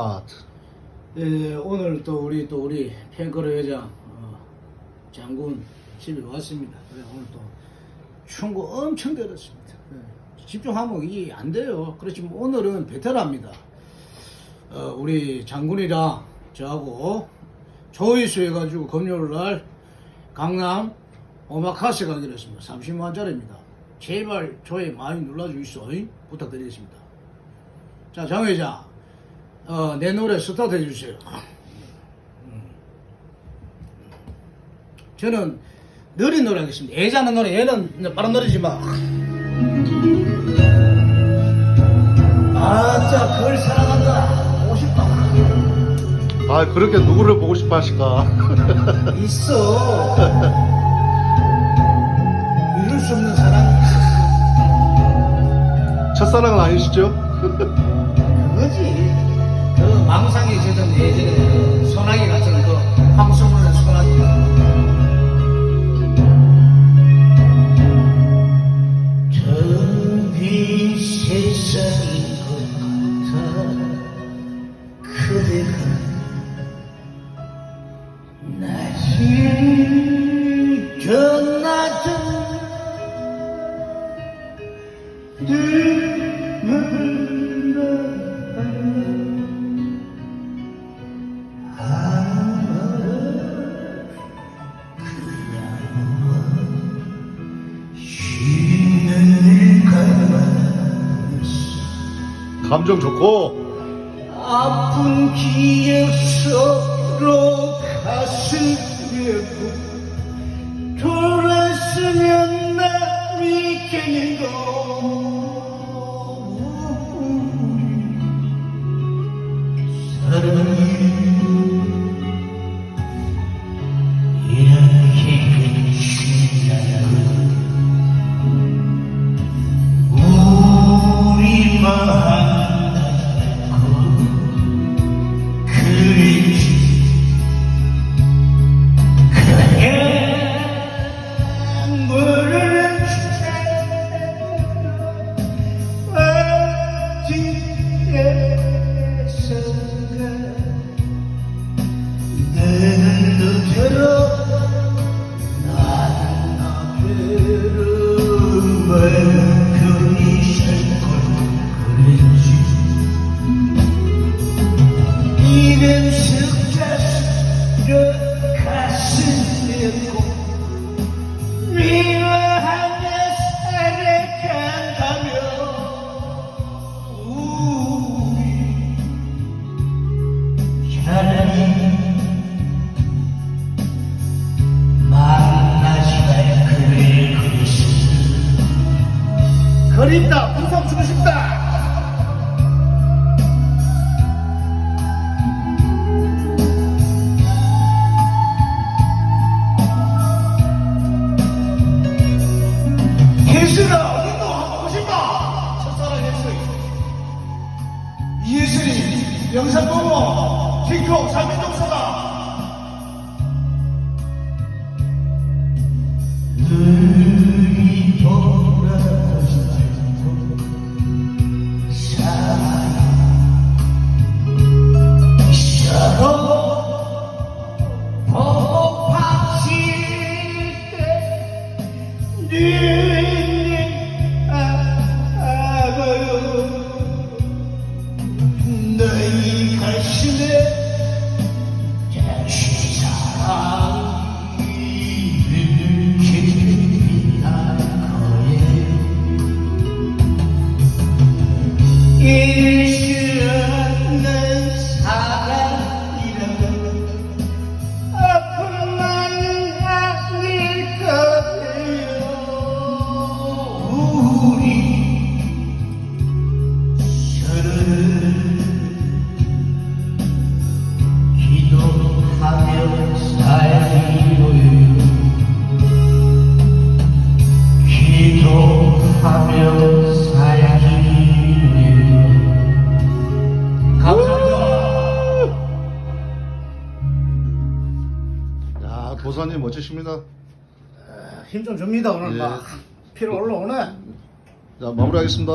아, 예, 오늘 또 우리 또 우리 팬클럽 회장 어, 장군 집에 왔습니다. 그래 오늘 또 충고 엄청 들었습니다. 예, 집중하면 이게 안 돼요. 그렇지만 오늘은 베테랑입니다. 어, 우리 장군이랑 저하고 조회수 해가지고 금요일 날 강남 오마카세 가기로 했습니다. 30만 원짜리입니다. 제발 조회 많이 눌러주시오. 부탁드리겠습니다. 자, 장 회장. 어, 내 노래 스타트 해주세요. 음. 저는 느린 노래 하겠습니다. 애자는 노래, 얘는 빠른 노래지만. 아짜, 그걸 사랑한다. 보고 싶다. 아 그렇게 누구를 보고 싶어 하실까? 있어. 이룰 수 없는 있어. 첫사랑은 아니시죠? 그거지. 그 망상에 젖은 예전에 그 소나기 같은 그 황소문의 소나기. 저기 세상인 것 같아 그대가 나를 전하던 감정 좋고. 아픈 기억 속으로 가슴에 돌았으면 나 믿겠는가 나대로 그립다. 부상 주고 싶다. 예술아 어딘가 하고 싶다 첫사랑 예술 이예술이 영상 보고 틱톡 장민동서다 눈이 돌아 눈 야 도사님 멋지십니다. 힘 좀 줍니다 오늘 예. 막 피로 올라오네 자 마무리하겠습니다.